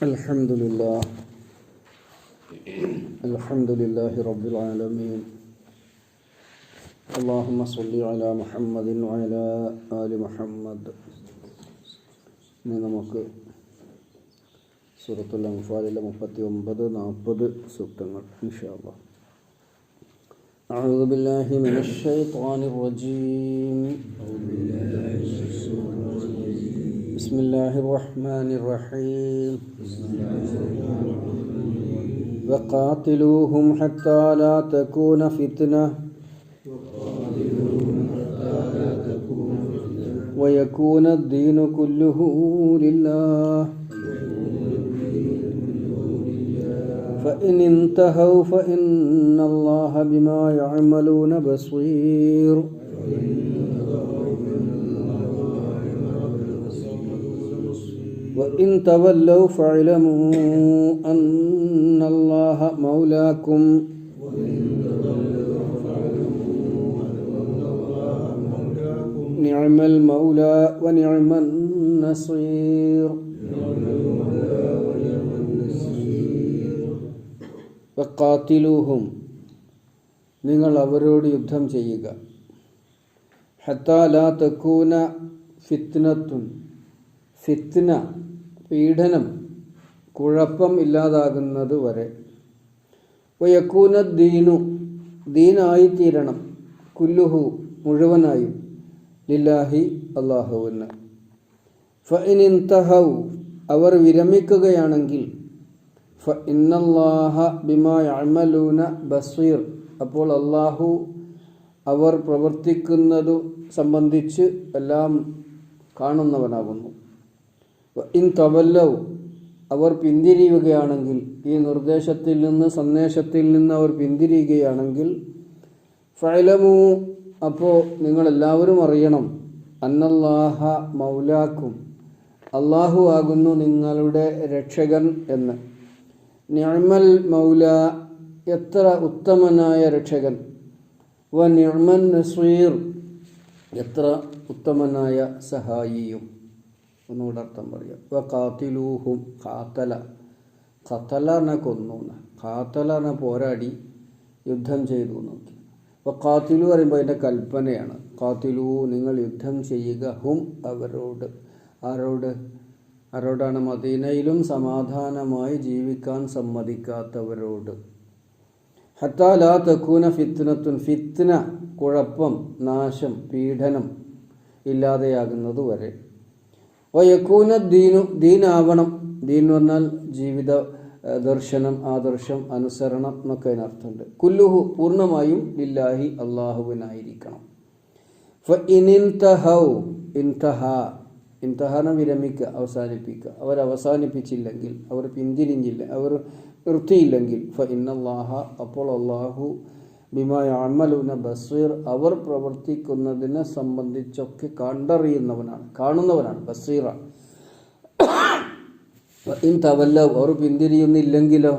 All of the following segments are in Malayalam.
الحمد لله الحمد لله رب العالمين اللهم صل على محمد وعلى آل محمد ഇനി നമുക്ക് സൂറത്തുൽ അൻഫാലിലെ മുപ്പത്തി ഒമ്പത് നാൽപ്പത് സൂക്തങ്ങൾ ഇൻഷാല്ലാ أعوذ بالله من الشيطان الرجيم بسم الله الرحمن الرحيم. وقاتلوهم حتى لا تكون فتنة. ويكون الدين كله لله. فإن انتهوا فإن الله بما يعملون بصير. وإن تولوا فاعلموا أن الله مولاكم نعم المولى ونعم النصير വക്കാത്തിലൂഹും നിങ്ങൾ അവരോട് യുദ്ധം ചെയ്യുക ഹത്താലാ തക്കൂന ഫിത്നത്തുൻ ഫിത്ന പീഡനം കുഴപ്പം ഇല്ലാതാകുന്നത് വരെ. വയക്കൂന ദീനു ദീനായിത്തീരണം കുല്ലുഹു മുഴുവനായും ലില്ലാഹി അള്ളാഹുവിന് ഫഇനിന്തഹൗ അവർ വിരമിക്കുകയാണെങ്കിൽ ഫ ഇന്നല്ലാഹ ബിമാ ബസീർ. അപ്പോൾ അള്ളാഹു അവർ പ്രവർത്തിക്കുന്നതു സംബന്ധിച്ച് എല്ലാം കാണുന്നവനാകുന്നു. ഇൻ തവല്ലവ് അവർ പിന്തിരിയുകയാണെങ്കിൽ ഈ നിർദ്ദേശത്തിൽ നിന്ന് സന്ദേശത്തിൽ നിന്ന് അവർ പിന്തിരിയുകയാണെങ്കിൽ ഫൈലമു അപ്പോൾ നിങ്ങളെല്ലാവരും അറിയണം അന്നല്ലാഹ മൗലാക്കും അള്ളാഹു ആകുന്നു നിങ്ങളുടെ രക്ഷകൻ എന്ന്. നിഅമൽ മൗല എത്ര ഉത്തമനായ രക്ഷകൻ. വ നിഴമൻ നസീർ എത്ര ഉത്തമനായ സഹായിയും. ഒന്നുകൂടെ അർത്ഥം പറയാം. വ കാത്തിലൂഹും കാത്തല ഖത്തലനെ കൊന്നു എന്ന. പോരാടി യുദ്ധം ചെയ്തു നോക്കി. അപ്പോൾ കാത്തിലു പറയുമ്പോൾ അതിന്റെ കൽപ്പനയാണ്. കാത്തിലു നിങ്ങൾ യുദ്ധം ചെയ്യുക. ഹും അവരോട്. ആരോട്? ആരോടാണ്? മദീനയിലും സമാധാനമായി ജീവിക്കാൻ സമ്മതിക്കാത്തവരോട്. ഹത്താലാ തക്കൂന ഫിത്നത്തുൻ. ഫിത്ന കുഴപ്പം നാശം പീഡനം ഇല്ലാതെയാകുന്നത് വരെ വയക്കൂന ദീനു ദീനാവണം. ദീൻ എന്ന് പറഞ്ഞാൽ ജീവിത ദർശനം ആദർശം അനുസരണം എന്നൊക്കെ അതിനർത്ഥമുണ്ട് കുല്ലുഹു പൂർണമായും ലില്ലാഹി അള്ളാഹുവിനായിരിക്കണം. ഇൻതഹ വിരമിക്കുക അവസാനിപ്പിക്കുക. അവർ അവസാനിപ്പിച്ചില്ലെങ്കിൽ അവർ പിന്തിരിഞ്ഞില്ല അവർ നിർത്തിയില്ലെങ്കിൽ ഫ ഇന്നല്ലാഹ അപ്പോൾ അള്ളാഹു ബിമായ അമലുന ബസീർ അവർ പ്രവർത്തിക്കുന്നതിനെ സംബന്ധിച്ചൊക്കെ കണ്ടറിയുന്നവനാണ് കാണുന്നവനാണ് ബസീറ. ഇൻ തവല്ല അവർ പിന്തിരിയുന്നില്ലെങ്കിലോ?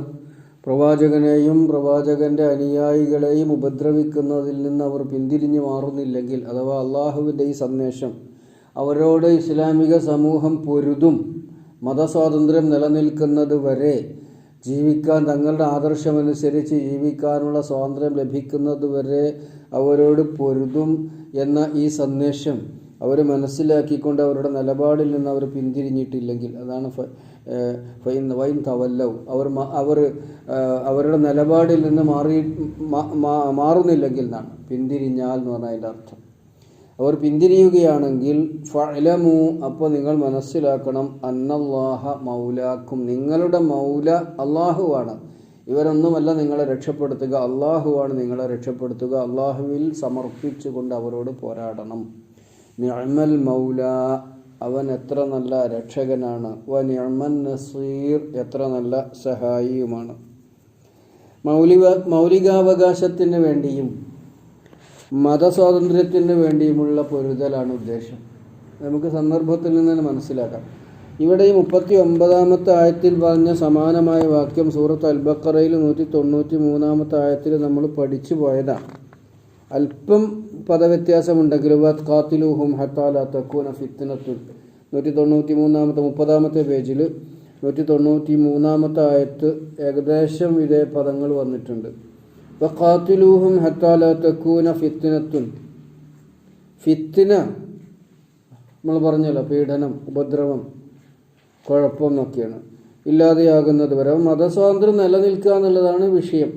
പ്രവാചകനെയും പ്രവാചകന്റെ അനുയായികളെയും ഉപദ്രവിക്കുന്നതിൽ നിന്ന് അവർ പിന്തിരിഞ്ഞു മാറുന്നില്ലെങ്കിൽ അഥവാ അള്ളാഹുവിന്റെ ഈ സന്ദേശം അവരോട് ഇസ്ലാമിക സമൂഹം പൊരുതും മതസ്വാതന്ത്ര്യം നിലനിൽക്കുന്നത് വരെ ജീവിക്കാൻ തങ്ങളുടെ ആദർശമനുസരിച്ച് ജീവിക്കാനുള്ള സ്വാതന്ത്ര്യം ലഭിക്കുന്നതുവരെ അവരോട് പൊരുതും എന്ന ഈ സന്ദേശം അവർ മനസ്സിലാക്കിക്കൊണ്ട് അവരുടെ നിലപാടിൽ നിന്ന് അവർ പിന്തിരിഞ്ഞിട്ടില്ലെങ്കിൽ അതാണ് ഫൈൻ വൈൻ തവല്ലവ് അവർ അവർ അവരുടെ നിലപാടിൽ നിന്ന് മാറി മാറുന്നില്ലെങ്കിൽ എന്നാണ് പിന്തിരിഞ്ഞാൽ എന്ന് പറഞ്ഞാൽ അതിന്റെ അർത്ഥം. അവർ പിന്തിരിയുകയാണെങ്കിൽ ഫലമു അപ്പോൾ നിങ്ങൾ മനസ്സിലാക്കണം അന്നല്ലാഹ മൗലാക്കും നിങ്ങളുടെ മൗല അള്ളാഹുവാണ് ഇവരൊന്നുമല്ല നിങ്ങളെ രക്ഷപ്പെടുത്തുക അള്ളാഹുവാണ് നിങ്ങളെ രക്ഷപ്പെടുത്തുക. അള്ളാഹുവിൽ സമർപ്പിച്ചുകൊണ്ട് അവരോട് പോരാടണം. നിഅമൽ മൗല അവൻ എത്ര നല്ല രക്ഷകനാണ്. വ നിഅമൻ നസീർ എത്ര നല്ല സഹായിയുമാണ്. മൗലിക മൗലികാവകാശത്തിന് വേണ്ടിയും മതസ്വാതന്ത്ര്യത്തിന് വേണ്ടിയുമുള്ള പൊരുതലാണ് ഉദ്ദേശം. നമുക്ക് സന്ദർഭത്തിൽ നിന്ന് തന്നെ മനസ്സിലാക്കാം. ഇവിടെ ഈ മുപ്പത്തി ഒമ്പതാമത്തെ ആയത്തിൽ പറഞ്ഞ സമാനമായ വാക്യം സൂറത്ത് അൽബക്കറയിൽ നൂറ്റി തൊണ്ണൂറ്റി മൂന്നാമത്തെ ആയത്തിൽ നമ്മൾ പഠിച്ചു പോയതാണ് അല്പം പദവ്യത്യാസമുണ്ടെങ്കിലും കാത്തിലൂഹും ഹത്താല തക്കൂന ഫിത്തനത്തുൽ നൂറ്റി തൊണ്ണൂറ്റി മൂന്നാമത്തെ മുപ്പതാമത്തെ പേജിൽ നൂറ്റി തൊണ്ണൂറ്റി മൂന്നാമത്തെ ആയത്ത് ഏകദേശം ഇതേ പദങ്ങൾ വന്നിട്ടുണ്ട്. വഖാത്തിലൂഹും ഹത്താല തെക്കൂന ഫിത്തിനത്തുൻ ഫിത്തിന നമ്മൾ പറഞ്ഞല്ലോ പീഡനം ഉപദ്രവം കുഴപ്പം എന്നൊക്കെയാണ്. ഇല്ലാതെയാകുന്നത് വരെ. മതസ്വാതന്ത്ര്യം നിലനിൽക്കുക എന്നുള്ളതാണ് വിഷയം.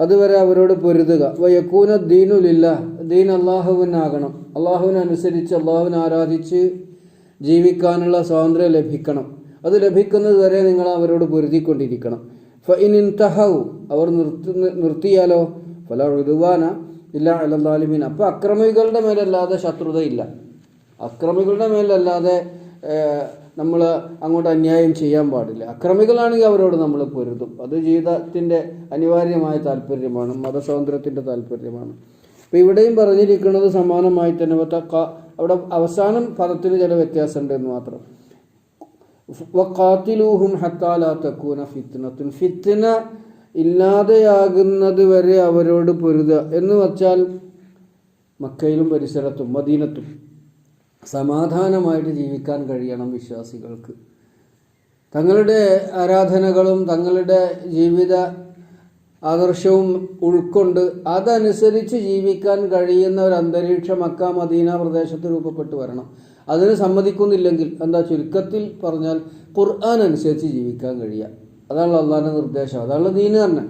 അതുവരെ അവരോട് പൊരുതുക. വയക്കൂന ദീനുലില്ല ദീൻ അള്ളാഹുവിനാകണം അള്ളാഹുവിനനുസരിച്ച് അള്ളാഹുവിനെ ആരാധിച്ച് ജീവിക്കാനുള്ള സ്വാതന്ത്ര്യം ലഭിക്കണം. അത് ലഭിക്കുന്നത് വരെ നിങ്ങൾ അവരോട് പൊരുതിക്കൊണ്ടിരിക്കണം. ഫഇനിൻ അവർ നിർത്തി നിർത്തിയാലോ? ഫല ഋതുവാന ഇല്ല അലല്ലാലിമീൻ അപ്പോൾ അക്രമികളുടെ മേലല്ലാതെ ശത്രുതയില്ല അക്രമികളുടെ മേലല്ലാതെ നമ്മൾ അങ്ങോട്ട് അന്യായം ചെയ്യാൻ പാടില്ല. അക്രമികളാണെങ്കിൽ അവരോട് നമ്മൾ പൊരുതും. അത് ജീവിതത്തിന്റെ അനിവാര്യമായ താല്പര്യമാണ് മതസ്വാതന്ത്ര്യത്തിന്റെ താല്പര്യമാണ്. അപ്പോൾ ഇവിടെയും പറഞ്ഞിരിക്കുന്നത് സമാനമായി തന്നെ. അവിടെ അവസാനം പദത്തിന് ചില വ്യത്യാസമുണ്ട് എന്ന് മാത്രം. വഖാത്തിലൂഹും ഹത്താലാ തക്കൂന ഫിത്നത്തുൻ. ഫിത്ന ഇല്ലാതെയാകുന്നത് വരെ അവരോട് പൊരുതുക എന്ന് വച്ചാൽ മക്കയിലും പരിസരത്തും മദീനത്തും സമാധാനമായിട്ട് ജീവിക്കാൻ കഴിയണം വിശ്വാസികൾക്ക്. തങ്ങളുടെ ആരാധനകളും തങ്ങളുടെ ജീവിത ആദർശവും ഉൾക്കൊണ്ട് അതനുസരിച്ച് ജീവിക്കാൻ കഴിയുന്ന ഒരു അന്തരീക്ഷം മക്ക മദീന പ്രദേശത്ത് രൂപപ്പെട്ടു വരണം. അതിന് സമ്മതിക്കുന്നില്ലെങ്കിൽ എന്താ ചുരുക്കത്തിൽ പറഞ്ഞാൽ ഖുർആൻ അനുസരിച്ച് ജീവിക്കാൻ കഴിയുക. അതാണ് അള്ളാഹിന്റെ നിർദ്ദേശം. അതാണ് ദീന് തന്നെ.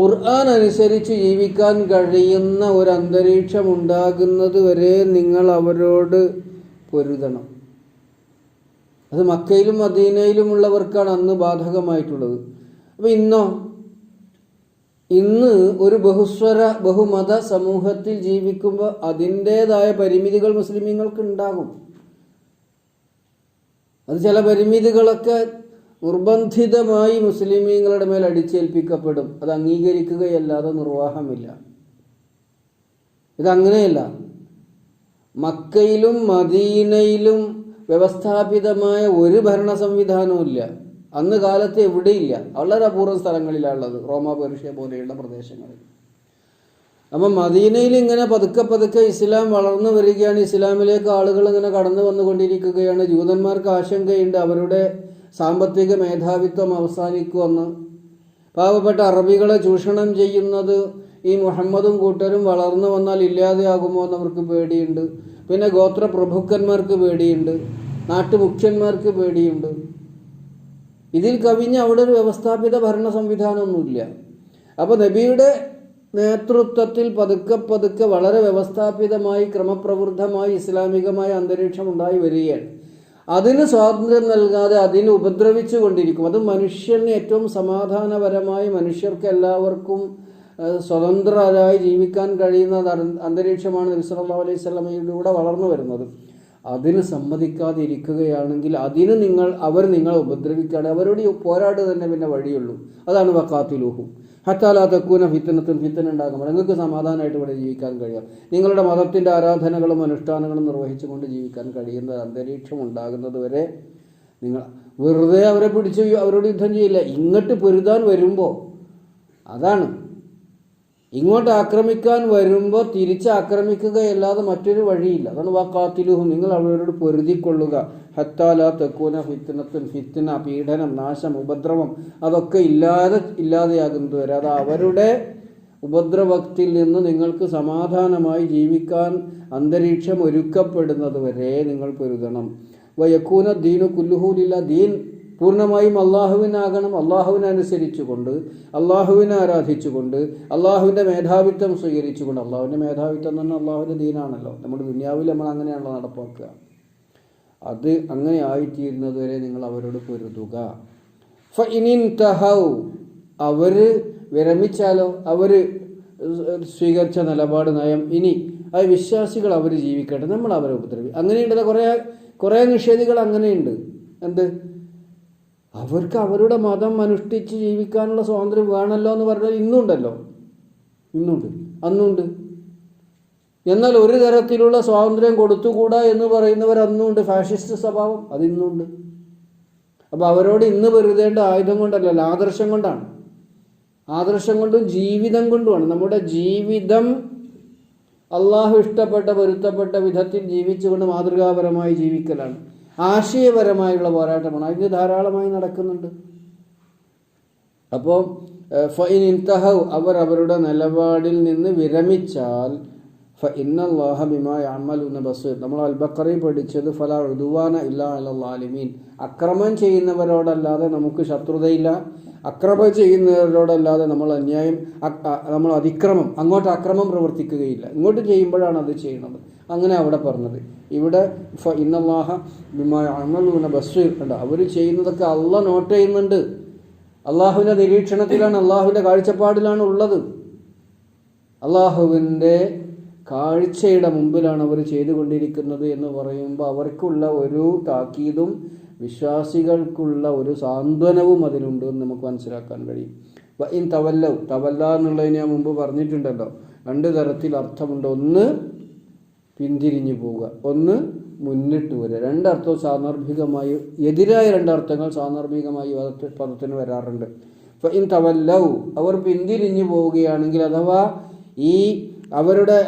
ഖുർആൻ അനുസരിച്ച് ജീവിക്കാൻ കഴിയുന്ന ഒരു അന്തരീക്ഷം ഉണ്ടാകുന്നത് വരെ നിങ്ങൾ അവരോട് പൊരുതണം. അത് മക്കയിലും മദീനയിലുമുള്ളവർക്കാണ് അന്ന് ബാധകമായിട്ടുള്ളത്. അപ്പോൾ ഇന്നോ ഇന്ന് ഒരു ബഹുസ്വര ബഹുമത സമൂഹത്തിൽ ജീവിക്കുമ്പോൾ അതിന്റേതായ പരിമിതികൾ മുസ്ലിമീങ്ങൾക്ക് ഉണ്ടാകും അത് ചില പരിമിതികളൊക്കെ നിർബന്ധിതമായി മുസ്ലിമീങ്ങളുടെ മേൽ അടിച്ചേൽപ്പിക്കപ്പെടും. അത് അംഗീകരിക്കുകയല്ലാതെ നിർവാഹമില്ല. ഇതങ്ങനെയല്ല. മക്കയിലും മദീനയിലും വ്യവസ്ഥാപിതമായ ഒരു ഭരണ സംവിധാനവും ഇല്ല. അന്ന് കാലത്ത് എവിടെയില്ല. വളരെ അപൂർവ സ്ഥലങ്ങളിലാണുള്ളത്. റോമ പേർഷ്യ പോലെയുള്ള പ്രദേശങ്ങളിൽ. അപ്പം മദീനയിൽ ഇങ്ങനെ പതുക്കെ പതുക്കെ ഇസ്ലാം വളർന്നു വരികയാണ്. ഇസ്ലാമിലേക്ക് ആളുകൾ ഇങ്ങനെ കടന്നു വന്നുകൊണ്ടിരിക്കുകയാണ്. ജൂതന്മാർക്ക് ആശങ്കയുണ്ട്. അവരുടെ സാമ്പത്തിക മേധാവിത്വം അവസാനിക്കുമെന്ന്. പാവപ്പെട്ട അറബികളെ ചൂഷണം ചെയ്യുന്നത് ഈ മുഹമ്മദും കൂട്ടരും വളർന്നു വന്നാൽ ഇല്ലാതെയാകുമോ എന്ന് അവർക്ക് പേടിയുണ്ട്. പിന്നെ ഗോത്ര പ്രഭുക്കന്മാർക്ക് പേടിയുണ്ട്. നാട്ടുമുഖ്യന്മാർക്ക് പേടിയുണ്ട്. ഇതിൽ കവിഞ്ഞ് അവിടെ ഒരു വ്യവസ്ഥാപിത ഭരണ സംവിധാനമൊന്നുമില്ല. അപ്പോൾ നബിയുടെ നേതൃത്വത്തിൽ പതുക്കെ പതുക്കെ വളരെ വ്യവസ്ഥാപിതമായി ക്രമപ്രവൃദ്ധമായി ഇസ്ലാമികമായ അന്തരീക്ഷം ഉണ്ടായി വരികയാണ്. അതിന് സ്വാതന്ത്ര്യം നൽകാതെ അതിനെ ഉപദ്രവിച്ചു കൊണ്ടിരിക്കും അത് മനുഷ്യന് ഏറ്റവും സമാധാനപരമായി മനുഷ്യർക്ക് എല്ലാവർക്കും സ്വതന്ത്രരായി ജീവിക്കാൻ കഴിയുന്ന അന്തരീക്ഷമാണ് നബി സല്ലല്ലാഹു അലൈഹി സ്വലമയിലൂടെ വളർന്നു വരുന്നത്. അതിന് സമ്മതിക്കാതെ ഇരിക്കുകയാണെങ്കിൽ അതിന് നിങ്ങൾ അവർ നിങ്ങളെ ഉപദ്രവിക്കുകയാണ്. അവരോട് പോരാട് തന്നെ പിന്നെ വഴിയുള്ളൂ. അതാണ് വക്കാത്തിലൂഹും ഹത്താലാ തക്കൂന ഫിത്തനത്തും ഫിത്തന ഉണ്ടാകുമ്പോൾ നിങ്ങൾക്ക് സമാധാനമായിട്ട് ഇവിടെ ജീവിക്കാൻ കഴിയാം. നിങ്ങളുടെ മതത്തിന്റെ ആരാധനകളും അനുഷ്ഠാനങ്ങളും നിർവഹിച്ചുകൊണ്ട് ജീവിക്കാൻ കഴിയുന്ന അന്തരീക്ഷം ഉണ്ടാകുന്നത് വരെ നിങ്ങൾ വെറുതെ അവരെ പിടിച്ച് അവരോട് യുദ്ധം ചെയ്യില്ല. ഇങ്ങോട്ട് പൊരുതാൻ വരുമ്പോൾ അതാണ് ഇങ്ങോട്ട് ആക്രമിക്കാൻ വരുമ്പോൾ തിരിച്ച് ആക്രമിക്കുകയല്ലാതെ മറ്റൊരു വഴിയില്ല. അതാണ് വാക്കാത്തിലുഹും നിങ്ങൾ അവരോട് പൊരുതിക്കൊള്ളുക. ഹത്താല തെക്കൂന ഫിത്തനത്തും ഫിത്തന പീഡനം നാശം ഉപദ്രവം അതൊക്കെ ഇല്ലാതെ ഇല്ലാതെയാകുന്നത് വരെ അത് അവരുടെ ഉപദ്രവത്തിൽ നിന്ന് നിങ്ങൾക്ക് സമാധാനമായി ജീവിക്കാൻ അന്തരീക്ഷം ഒരുക്കപ്പെടുന്നത് വരെ നിങ്ങൾ പൊരുതണം. വയക്കൂന ദീനു കുല്ലുഹൂലില്ല ദീൻ. പൂർണമായും അള്ളാഹുവിനാകണം അള്ളാഹുവിനനുസരിച്ചുകൊണ്ട് അള്ളാഹുവിനെ ആരാധിച്ചുകൊണ്ട് അള്ളാഹുവിന്റെ മേധാവിത്വം സ്വീകരിച്ചുകൊണ്ട് അള്ളാഹുവിന്റെ മേധാവിത്വം തന്നെ അള്ളാഹുവിന്റെ ദീനാണല്ലോ. നമ്മുടെ ദുനിയാവിൽ നമ്മൾ അങ്ങനെയാണല്ലോ നടപ്പാക്കുക. അത് അങ്ങനെ ആയിത്തീരുന്നത് വരെ നിങ്ങൾ അവരോട് പൊരുതുക. അവർ വിരമിച്ചാലോ? അവർ സ്വീകരിച്ച നിലപാട് നയം ഇനി ആ വിശ്വാസികൾ അവർ ജീവിക്കട്ടെ. നമ്മൾ അവരെ ഉപദ്രവി അങ്ങനെയുണ്ട്. കുറേ കുറേ നിഷേധികൾ അങ്ങനെയുണ്ട്. എന്ത്? അവർക്ക് അവരുടെ മതം അനുഷ്ഠിച്ച് ജീവിക്കാനുള്ള സ്വാതന്ത്ര്യം വേണമല്ലോ എന്ന് പറഞ്ഞാൽ ഇന്നുണ്ടല്ലോ. ഇന്നുണ്ട്. അന്നുണ്ട്. എന്നാൽ ഒരു തരത്തിലുള്ള സ്വാതന്ത്ര്യം കൊടുത്തുകൂടാ എന്ന് പറയുന്നവർ അന്നുണ്ട്. ഫാഷിസ്റ്റ് സ്വഭാവം അതിന്നുണ്ട് അപ്പോൾ അവരോട് ഇന്ന് പൊരുതേണ്ട ആയുധം കൊണ്ടല്ലല്ലോ ആദർശം കൊണ്ടാണ്. ആദർശം കൊണ്ടും ജീവിതം കൊണ്ടുമാണ്. നമ്മുടെ ജീവിതം അള്ളാഹു ഇഷ്ടപ്പെട്ട പൊരുത്തപ്പെട്ട വിധത്തിൽ ജീവിച്ചുകൊണ്ട് മാതൃകാപരമായി ജീവിക്കലാണ്. ആശയപരമായുള്ള പോരാട്ടമാണ്. അതിന് ധാരാളമായി നടക്കുന്നുണ്ട്. അപ്പോൾ ഫൈൻ ഇൻതഹവ് അവർ അവരുടെ നിലപാടിൽ നിന്ന് വിരമിച്ചാൽ ഫ ഇന്നല്ലാഹ ബിമാ യഅമലുന ബസ് നമ്മൾ അൽബക്കറി പഠിച്ചത് ഫല ഇല്ലാലിമീൻ അലല്ലാലിമീൻ. അക്രമം ചെയ്യുന്നവരോടല്ലാതെ നമുക്ക് ശത്രുതയില്ല. അക്രമം ചെയ്യുന്നവരോടല്ലാതെ നമ്മൾ അന്യായം നമ്മൾ അതിക്രമം അങ്ങോട്ട് അക്രമം പ്രവർത്തിക്കുകയില്ല. ഇങ്ങോട്ട് ചെയ്യുമ്പോഴാണ് അത് ചെയ്യുന്നത്. അങ്ങനെ അവിടെ പറഞ്ഞത്. ഇവിടെ ഇന്നല്ലാഹ ബിമാ അമലൂന ബസീർ കണ്ട അവർ ചെയ്യുന്നതൊക്കെ അല്ല നോട്ട് ചെയ്യുന്നുണ്ട്. അള്ളാഹുവിന്റെ നിരീക്ഷണത്തിലാണ് അള്ളാഹുവിന്റെ കാഴ്ചപ്പാടിലാണ് ഉള്ളത്. അള്ളാഹുവിന്റെ കാഴ്ചയുടെ മുമ്പിലാണ് അവർ ചെയ്തുകൊണ്ടിരിക്കുന്നത് എന്ന് പറയുമ്പോൾ അവർക്കുള്ള ഒരു താക്കീതും വിശ്വാസികൾക്കുള്ള ഒരു സാന്ത്വനവും അതിലുണ്ട് എന്ന് നമുക്ക് മനസ്സിലാക്കാൻ കഴിയും. ഇൻ തവല്ലവ് തവല്ല എന്നുള്ളതിന് ഞാൻ മുമ്പ് പറഞ്ഞിട്ടുണ്ടല്ലോ. രണ്ട് തരത്തിൽ അർത്ഥമുണ്ട്. ഒന്ന് പിന്തിരിഞ്ഞു പോവുക. ഒന്ന് മുന്നിട്ട് വരിക. രണ്ടർത്ഥവും സാന്ദർഭികമായി എതിരായ രണ്ടർത്ഥങ്ങൾ സാന്ദർഭികമായി പദത്തി- പദത്തിന് വരാറുണ്ട്. ഇപ്പൊ ഇൻ തവല്ലവ് അവർ പിന്തിരിഞ്ഞു പോവുകയാണെങ്കിൽ അഥവാ ഈ അവരുടെ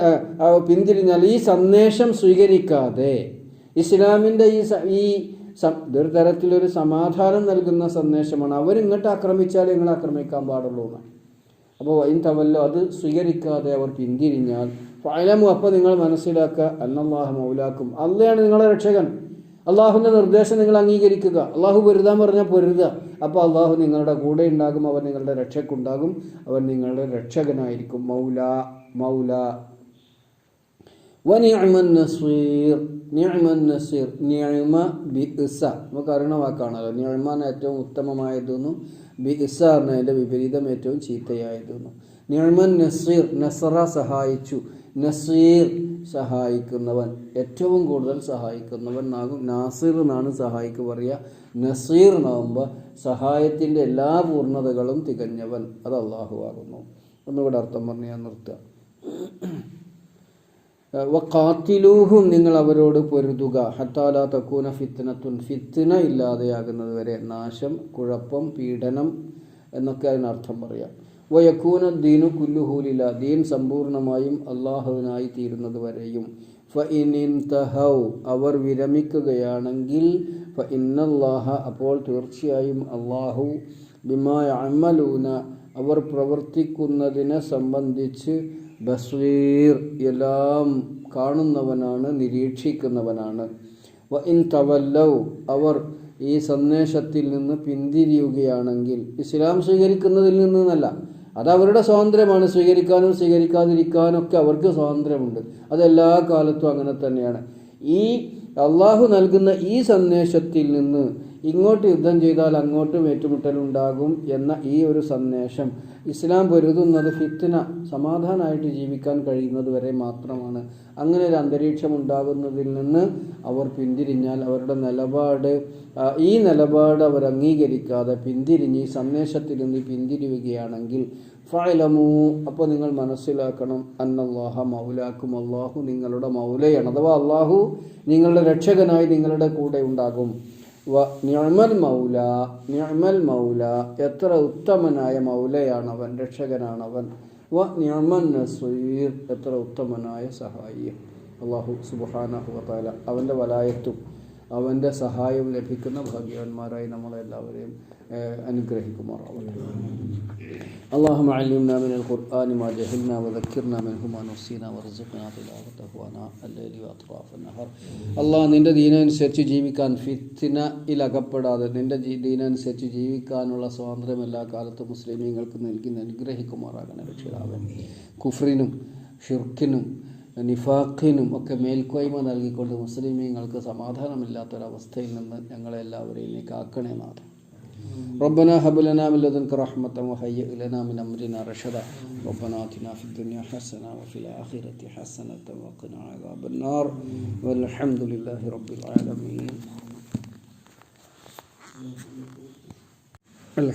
പിന്തിരിഞ്ഞാൽ ഈ സന്ദേശം സ്വീകരിക്കാതെ ഇസ്ലാമിന്റെ ഈ ഈ ഇതൊരു തരത്തിലൊരു സമാധാനം നൽകുന്ന സന്ദേശമാണ്. അവരിങ്ങോട്ട് ആക്രമിച്ചാൽ നിങ്ങൾ ആക്രമിക്കാൻ പാടുള്ളൂ എന്നാണ്. അപ്പോൾ വൈൻ തവല്ലോ അത് സ്വീകരിക്കാതെ അവർ പിന്തിരിഞ്ഞാൽ ഫലമു അപ്പോൾ നിങ്ങൾ മനസ്സിലാക്കുക അന്നല്ലാഹു മൗലാക്കും. അള്ളയാണ് നിങ്ങളെ രക്ഷകൻ. അള്ളാഹുവിന്റെ നിർദ്ദേശം നിങ്ങൾ അംഗീകരിക്കുക. അള്ളാഹു പൊരുതാൻ പറഞ്ഞാൽ പൊരുതുക. അപ്പോൾ അള്ളാഹു നിങ്ങളുടെ കൂടെ ഉണ്ടാകും അവൻ നിങ്ങളുടെ രക്ഷക്കുണ്ടാകും അവൻ നിങ്ങളുടെ രക്ഷകനായിരിക്കും. മൗല മൗല. വനിഅമൻ നസീർ നിഅമ ബിഇസ. നമുക്ക് അറിയണ വാക്കാണല്ലോ. നിഅമാൻ ഏറ്റവും ഉത്തമമായതെന്നും ബിഇസ അതിന്റെ വിപരീതം ഏറ്റവും ചീത്തയായിരുന്നു. നിഅമൻ നസീർ നസറ സഹായിച്ചു. നസീർ സഹായിക്കുന്നവൻ ഏറ്റവും കൂടുതൽ സഹായിക്കുന്നവൻ നാകും. നാസിർ എന്നാണ് സഹായിക്ക് പറയുക. നസീർ എന്നാകുമ്പോൾ സഹായത്തിന്റെ എല്ലാ പൂർണതകളും തികഞ്ഞവൻ അത് അള്ളാഹു ആകുന്നു. ഒന്നുകൂടെ അർത്ഥം പറഞ്ഞ് ഞാൻ നിർത്തുക. വക്കാത്തിലൂഹും നിങ്ങൾ അവരോട് പൊരുതുക. ഹത്താല തക്കൂന ഫിത്തനത്തുൻ ഫിത്തന ഇല്ലാതെയാകുന്നത് വരെ നാശം കുഴപ്പം പീഡനം എന്നൊക്കെ അതിനർത്ഥം പറയാം. വയക്കൂന ദീനു കുല്ലുഹൂലില ദീൻ സമ്പൂർണമായും അള്ളാഹുവിനായി തീരുന്നത് വരെയും. ഫ ഇനിൻതഹൗ അവർ വിരമിക്കുകയാണെങ്കിൽ ഫ ഇന്നല്ലാഹ അപ്പോൾ തീർച്ചയായും അള്ളാഹു ബിമായ അമലൂന അവർ പ്രവർത്തിക്കുന്നതിനെ സംബന്ധിച്ച് ബസ്വീർ എല്ലാം കാണുന്നവനാണ് നിരീക്ഷിക്കുന്നവനാണ്. വ ഇൻ തവല്ലൗ അവർ ഈ സന്ദേശത്തിൽ നിന്ന് പിന്തിരിയുകയാണെങ്കിൽ ഇസ്ലാം സ്വീകരിക്കുന്നതിൽ നിന്നല്ല. അത് അവരുടെ സ്വാതന്ത്ര്യമാണ്. സ്വീകരിക്കാനും സ്വീകരിക്കാതിരിക്കാനും ഒക്കെ അവർക്ക് സ്വാതന്ത്ര്യമുണ്ട്. അതെല്ലാ കാലത്തും അങ്ങനെ തന്നെയാണ്. ഈ അള്ളാഹു നൽകുന്ന ഈ സന്ദേശത്തിൽ നിന്ന് ഇങ്ങോട്ട് യുദ്ധം ചെയ്താൽ അങ്ങോട്ടും ഏറ്റുമുട്ടലുണ്ടാകും എന്ന ഈ ഒരു സന്ദേശം. ഇസ്ലാം പൊരുതുന്നത് ഫിത്തിന സമാധാനമായിട്ട് ജീവിക്കാൻ കഴിയുന്നത് വരെ മാത്രമാണ്. അങ്ങനെ ഒരു അന്തരീക്ഷം ഉണ്ടാകുന്നതിൽ നിന്ന് അവർ പിന്തിരിഞ്ഞാൽ അവരുടെ നിലപാട് ഈ നിലപാട് അവർ അംഗീകരിക്കാതെ പിന്തിരിഞ്ഞ് ഈ സന്ദേശത്തിൽ നിന്ന് പിന്തിരിവുകയാണെങ്കിൽ ഫലമു അപ്പോൾ നിങ്ങൾ മനസ്സിലാക്കണം അന്നല്ലാഹ മൗലാക്കും അള്ളാഹു നിങ്ങളുടെ മൗലയാണ്. അഥവാ അള്ളാഹു നിങ്ങളുടെ രക്ഷകനായി നിങ്ങളുടെ കൂടെ ഉണ്ടാകും. വ നിയമൽ മൗല നിഅമൽ മൗല എത്ര ഉത്തമനായ മൗലയാണവൻ രക്ഷകനാണവൻ. വ നിഅമൻ നസീർ എത്ര ഉത്തമനായ സഹായി അള്ളാഹു സുബാന അവന്റെ വലായത്തും അവൻ്റെ സഹായവും ലഭിക്കുന്ന ഭാഗ്യവാന്മാരായി നമ്മളെല്ലാവരെയും ഏഹ്, അനുഗ്രഹിക്കുമാറാവട്ടെ اللهم علمنا من القرآن ما جهلنا وذكرنا منه ما نسينا وارزقنا تلاوته آناء الليل وأطراف النهار അള്ളാഹ് നിന്റെ ദീനനുസരിച്ച് ജീവിക്കാൻ ഫിത്തിനയിൽ അകപ്പെടാതെ നിന്റെ ജീ- ദീനനുസരിച്ച് ജീവിക്കാനുള്ള സ്വാതന്ത്ര്യം എല്ലാ കാലത്തും മുസ്ലിമീങ്ങൾക്ക് നൽകി അനുഗ്രഹിക്കുമാറാകണ രക്ഷിതാവൻ കുഫ്രിനും ഷിർക്കിനും നിഫാഖിനും ഒക്കെ മേൽക്കോയ്മ നൽകിക്കൊണ്ട് മുസ്ലിമീങ്ങൾക്ക് സമാധാനമില്ലാത്തൊരവസ്ഥയിൽ നിന്ന് ഞങ്ങളെ എല്ലാവരെയും നീ കാക്കണേ നാഥ ربنا هب لنا من لدنك رحمة وهيئ لنا من أمرنا رشدا ربنا آتنا في الدنيا حسنة وفي الآخرة حسنة وقنا عذاب النار والحمد لله رب العالمين الحمد